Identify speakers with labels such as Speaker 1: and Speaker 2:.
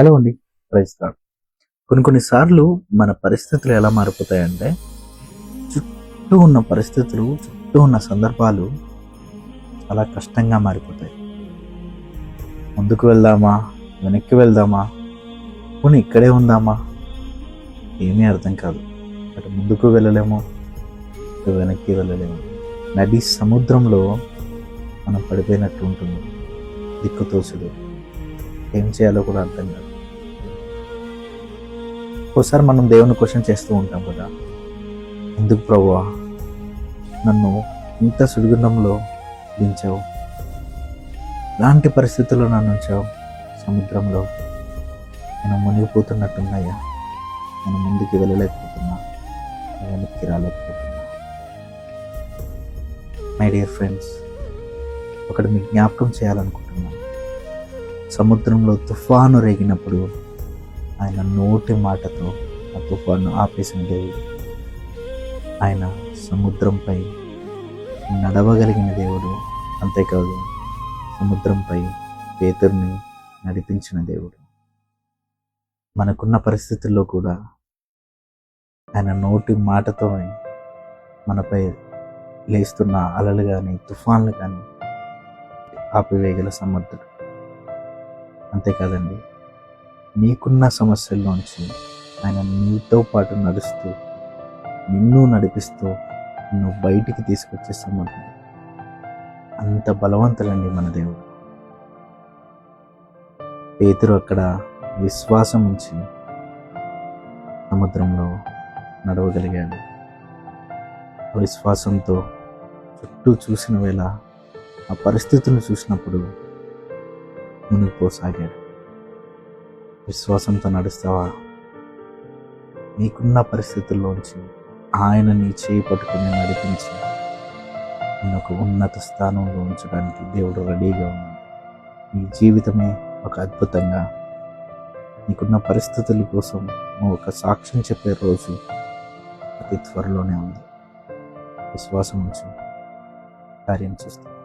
Speaker 1: Hello అండి. ప్రైస్తాడు కొన్ని కొన్నిసార్లు మన పరిస్థితులు ఎలా మారిపోతాయంటే చుట్టూ ఉన్న పరిస్థితులు చుట్టూ ఉన్న సందర్భాలు చాలా కష్టంగా మారిపోతాయి. ముందుకు వెళ్దామా? వెనక్కి వెళ్దామా? పోనీ ఇక్కడే ఉందామా? ఏమీ అర్థం కాదు. అటు ముందుకు వెళ్ళలేము అటు వెనక్కి వెళ్ళలేము. నది సముద్రంలో మనం పడిపోయినట్టు ఉంటుంది. దిక్కుతోచుడు ఏం చేయాలో కూడా అర్థం కాదు. ఒకసారి మనం దేవుని క్వశ్చన్ చేస్తూ ఉంటాం కదా ఎందుకు ప్రభువా? నన్ను ఇంత సుడిగుండంలో దించావు. ఎలాంటి పరిస్థితుల్లో నన్ను ఉంచావు సముద్రంలో. నేను మునిగిపోతున్నట్టున్నాయా నేను ముందుకు వెళ్ళలేకపోతున్నా. నేను వెనక్కి రాలేకపోతున్నా. మై డియర్ ఫ్రెండ్స్ ఒకటి మీకు జ్ఞాపకం చేయాలనుకుంటున్నాను. సముద్రంలో తుఫాను రేగినప్పుడు ఆయన నోటి మాటతో ఆ తుఫాను ఆపేసిన దేవుడు ఆయన సముద్రంపై నడవగలిగిన దేవుడు అంతేకాదు సముద్రంపై పేతుర్ని నడిపించిన దేవుడు. మనకున్న పరిస్థితుల్లో కూడా ఆయన నోటి మాటతో మనపై లేస్తున్న అలలు కానీ తుఫాన్లు కానీ ఆపివేయగల సమర్థుడు. అంతేకాదండి నీకున్న సమస్యల్లోంచి ఆయన నీతో పాటు నడుస్తూ నిన్ను నడిపిస్తూ నిన్ను బయటికి తీసుకొచ్చే సమర్థం అంత బలవంతులండి మన దేవుడు. పేతురు అక్కడ విశ్వాసం ఉంచి సముద్రంలో నడవగలిగాడు. విశ్వాసంతో చుట్టూ చూసిన వేళ ఆ పరిస్థితులను చూసినప్పుడు మునిగిపోసాగాడు విశ్వాసంతో నడుస్తావా? నీకున్న పరిస్థితుల్లోంచి ఆయన నీ చేయి పట్టుకుని నడిపించి నేను ఒక ఉన్నత స్థానంలో ఉంచడానికి దేవుడు రెడీగా ఉన్నాడు. నీ జీవితమే ఒక అద్భుతంగా నీకున్న పరిస్థితుల కోసం నువ్వు ఒక సాక్ష్యం చెప్పే రోజు అతి త్వరలోనే ఉంది. విశ్వాసం ఉంచు. కార్యం చూస్తాను.